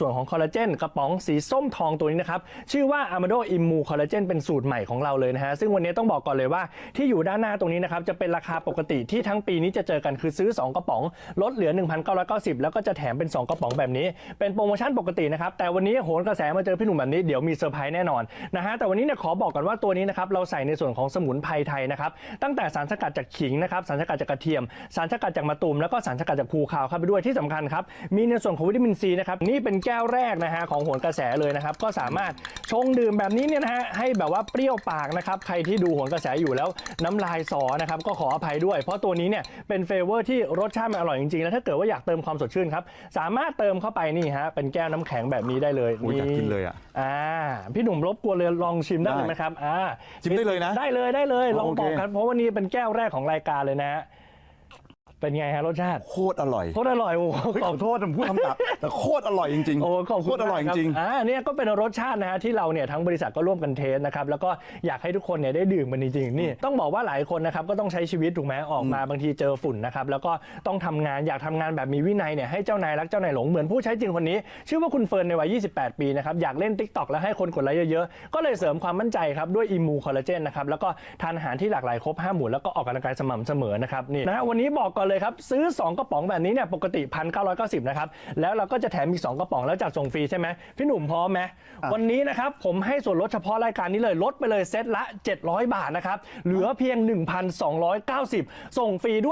ส่วนของคอลลาเจนกระป๋องสีส้มทองตัวนี้นะครับ ชื่อว่า Amado Immu Collagen เป็นสูตรใหม่ของเราเลยนะฮะ ซึ่งวันนี้ต้องบอกก่อนเลยว่าที่อยู่ด้านหน้าตรงนี้นะครับ จะเป็นราคาปกติที่ทั้งปีนี้จะเจอกันคือซื้อ 2 กระป๋อง ลดเหลือ 1,990 แล้วก็จะแถมเป็น 2 กระป๋องแบบนี้ เป็นโปรโมชั่นปกตินะครับ แต่วันนี้โหนกระแสมาเจอพี่หนุ่มแบบนี้เดี๋ยวมีเซอร์ไพรส์แน่นอนนะฮะแต่วันนี้เนี่ยขอบอกก่อนว่าตัวนี้นะครับเราใส่ในส่วนของสมุนไพรไทยนะครับตั้งแต่สารสกัดจากขิงนะครับสารสกัดจากกระเทียม สารสกัดจากมะตูมแล้วก็สารสกัดจากภูคาวเข้าไปด้วยที่สำคัญครับมีในส่วนของวิตามินซีนะครับนี่เป็นแก้วแรกนะฮะของโหนกระแสเลยนะครับ ก็สามารถชงดื่มแบบนี้เนี่ยนะฮะให้แบบว่าเปรี้ยวปากนะครับใครที่ดูโหนกระแสอยู่แล้วน้ำลายสอนะครับก็ขออภัยด้วย เพราะตัวนี้เนี่ยเป็นเฟเวอร์ที่รสชาติมันอร่อยจริงๆแล้วถ้าเกิดว่าอยากเติมความสดชื่นครับสามารถเติมเข้าไปนี่ฮะเป็นแก้วน้ำแข็งแบบนี้ได้เลยโอ้ยอยากกินเลยอะอ่าพี่หนุ่มรบกวนเลยลองชิมได้ได้เลยไหมครับอ่าชิมได้เลยนะ ได้เลยได้เลยลองโอเคบอกกันเพราะวันนี้เป็นแก้วแรกของรายการเลยนะฮะ เป็นไงฮะรสชาติโคตรอร่อยโคตรอร่อยโอ้โหเฮ้ยขอโทษผมพูดคำหยาบแต่โคตรอร่อยจริงๆโอ้ขอบโคคุณตรอร่อยจริง มากคบอ่าเนี่ยก็เป็นรสชาตินะฮะที่เราเนี่ยทั้งบริษัทก็ร่วมกันเทสนะครับแล้วก็อยากให้ทุกคนเนี่ยได้ดื่มมันจริงๆนี่ต้องบอกว่าหลายคนนะครับก็ต้องใช้ชีวิตถูกไหมออกมาบางทีเจอฝุ่นนะครับแล้วก็ต้องทำงานอยากทำงานแบบมีวินัยเนี่ยให้เจ้านายรักเจ้านายหลงเหมือนผู้ใช้จริงคนนี้ ชื่อว่าคุณเฟิร์นในวัย 28 ปีนะครับอยากเล่น Tik t o k แล้วให้คนกดไลค์เยอะๆก็เลยเสริมความมั่นใจครับด้วยอิมูคอลลาเจนนะครับแล้วก็ทานอาหารที่หลากหลายครบ5หมู่แล้วก็ออกกำลังกายสม่ำเสมอนะครับนี่นะฮะวันนี้บอกก่อนเลยครับ ซื้อ 2 กระป๋องแบบนี้เนี่ยปกติ1,990นะครับ แล้วเราก็จะแถมอีก 2 กระป๋องแล้วจัดส่งฟรีใช่ไหมพี่หนุ่มพร้อมไหมวันนี้นะครับผมให้ส่วนลดเฉพาะรายการนี้เลยลดไปเลยเซตละ 700 บาทนะครับเหลือเพียง 1,290 ส่งฟรีด้วย